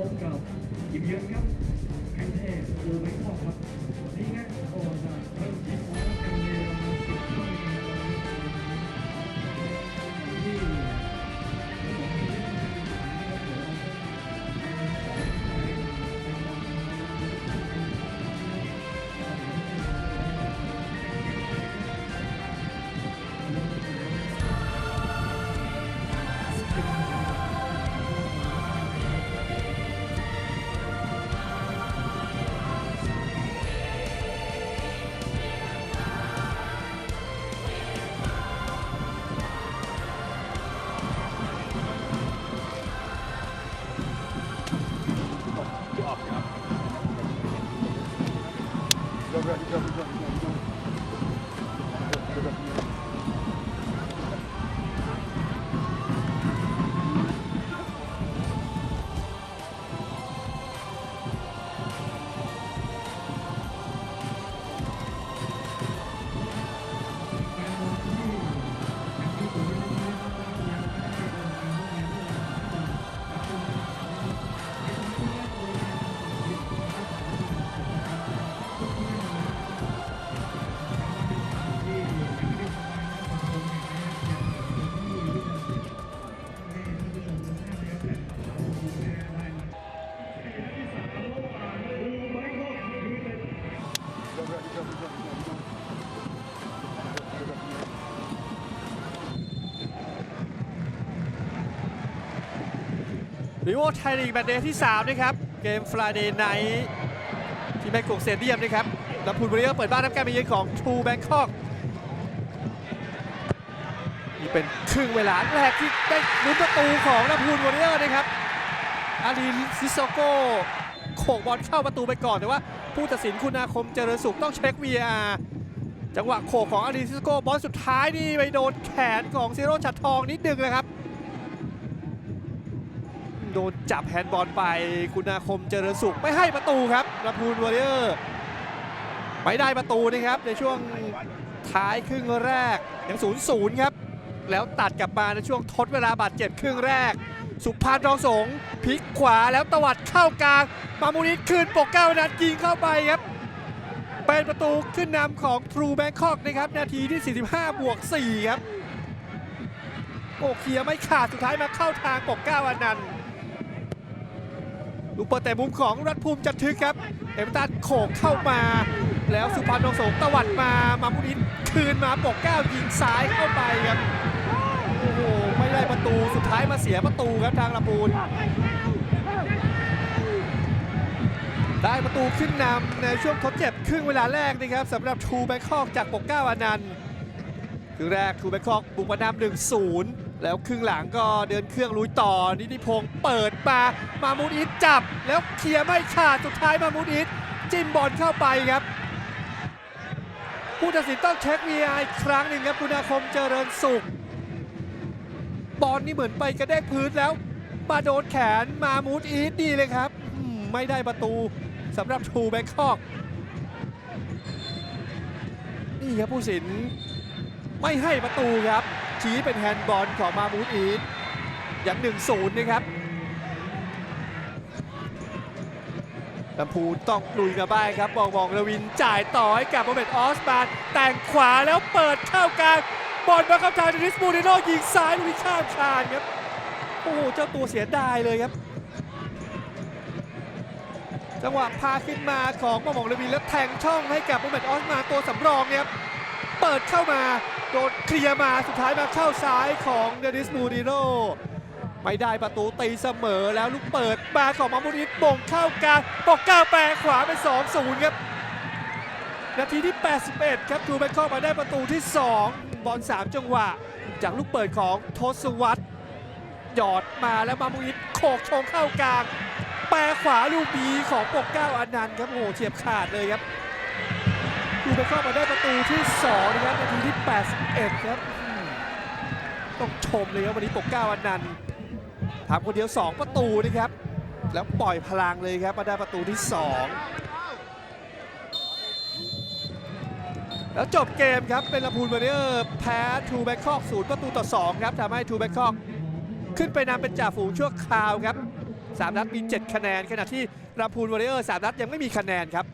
พบกับยิมเยือนครับแข่งเทพโอเมคอกครับนี่ไงโอ้จะ go, go, go, go. ริโวไทยลีกแมตช์เดย์ที่ 3 นะครับ เกม Friday Night ที่แบงกอกสเตเดียมนะครับลำพูนบุรีรัมย์เปิดบ้านรับการมาเยือนของทูแบงคอกนี่เป็นครึ่งเวลาแรกที่ได้ลุ้นประตูของลำพูนวอริเออร์นะครับ อารีซิโซโก้โขกบอลเข้าประตูไปก่อน แต่ว่าผู้ตัดสินคุณอาคมเจริญสุขต้องเช็ค VR จังหวะโขกของอารีซิโซโก้บอลสุดท้ายนี่ไปโดนแขนของซีโร่ฉัดทองนิดนึงนะครับ โดนจับแฮนด์บอลไป คุณอาคมเจริญสุขไม่ให้ประตูครับลำพูนวอริเออร์ไม่ได้ประตูนะครับในช่วงท้ายครึ่งแรกยังศูนย์ศูนย์ครับ แล้วตัดกลับมาในช่วงทดเวลาบาดเจ็บครึ่งแรก สุพานทองสงพลิกขวาแล้วตวัดเข้ากลาง มามูนิดคืนปกเก้านัดยิงเข้าไปครับเป็นประตูขึ้นนำของทรูแบงคอกนะครับ นาทีที่ 45 บวก 4 ครับ โอเคลียไม่ขาดสุดท้ายมาเข้าทางปกเก้าอนันต์ ลูกเปิดแต่มุมของรัฐภูมิจันทึกครับ เอเมตันโขกเข้ามา แล้วสุพรรณทองสงฆ์ตวัดมามามุนิดคืนมาปกเก้ายิงซ้ายเข้าไปครับโอ้โหไม่ได้ประตูสุดท้ายมาเสียประตูครับทางลำพูนได้ประตูขึ้นนำในช่วงทดเจ็บครึ่งเวลาแรกนะครับสำหรับทูแบงคอกจากปกเก้าอนันต์ครึ่งแรกทูแบงคอกบุกมานำหนึ่งศูนย์ แล้วครึ่งหลังก็เดินเครื่องลุยต่อนิติพงศ์เปิดมามามูดอิทจับ แล้วเคลียร์ไม่ขาดสุดท้ายมามูดอิทจิ้มบอลเข้าไปครับ ผู้ตัดสินต้องเช็ค VR อีกครั้งหนึ่งครับคุณอาคมเจริญสุข บอลนี่เหมือนไปกระแทกพื้นแล้วมาโดนแขนมามูดอีทดีเลยครับ ไม่ได้ประตูสำหรับทูแบงคอกนี่ครับผู้สินไม่ให้ประตูครับ ชี้เป็นแฮนด์บอลของมามูดอีทอย่างหนึ่งศูนย์นะครับลำพูนต้องลุยมาบ้างครับบองบองระวินจ่ายต่อให้กับโมเมนต์ออสบานแต่งขวาแล้วเปิดเข้ากลางบอลมาเข้าทางเดนิสมูริโนยิงซ้ายลุยข้ามคานครับโอ้โหเจ้าตัวเสียดายเลยครับ จังหวะพาขึ้นมาของมะหมองเลวินแล้วแทงช่องให้กับโมเมนต์ออสมาตัวสำรองเนี่ยครับเปิดเข้ามา โดนเคลียร์มาสุดท้ายมาเข้าซ้ายของเดนิสมูริโนไม่ได้ประตูตีเสมอแล้วลูกเปิดมาของมามูนิดบ่งเข้ากลางปอกก้าวแปรขวาเป็น2-0ครับ นาทีที่ 81 ครับทูแบงคอกมาได้ประตูที่ 2 บอล3 จังหวะ จากลูกเปิดของทศวรรษหยอดมาแล้วมามุอิดโขกชงเข้ากลาง แปรขวาลูกบีของปกเก้าอนันต์ครับโอ้โหเฉียบขาดเลยครับ ทูแบงคอกมาได้ประตูที่2นะครับนาทีที่ 81 ครับ ต้องชมเลยครับวันนี้ปกเก้าอนันต์ทำคนเดียว 2 ประตูนะครับ แล้วปล่อยพลังเลยครับมาได้ประตูที่ 2 แล้วจบเกมครับ เป็นลำพูนวอริเออร์แพ้ทูแบงคอกศูนย์ประตูต่อ 2 ครับทำให้ทูแบงคอกขึ้นไปนำเป็นจ่าฝูงชั่วคราวครับ3นัดมี 7 คะแนนขณะที่รามพูนวอริเออร์3นัดยังไม่มีคะแนนครับ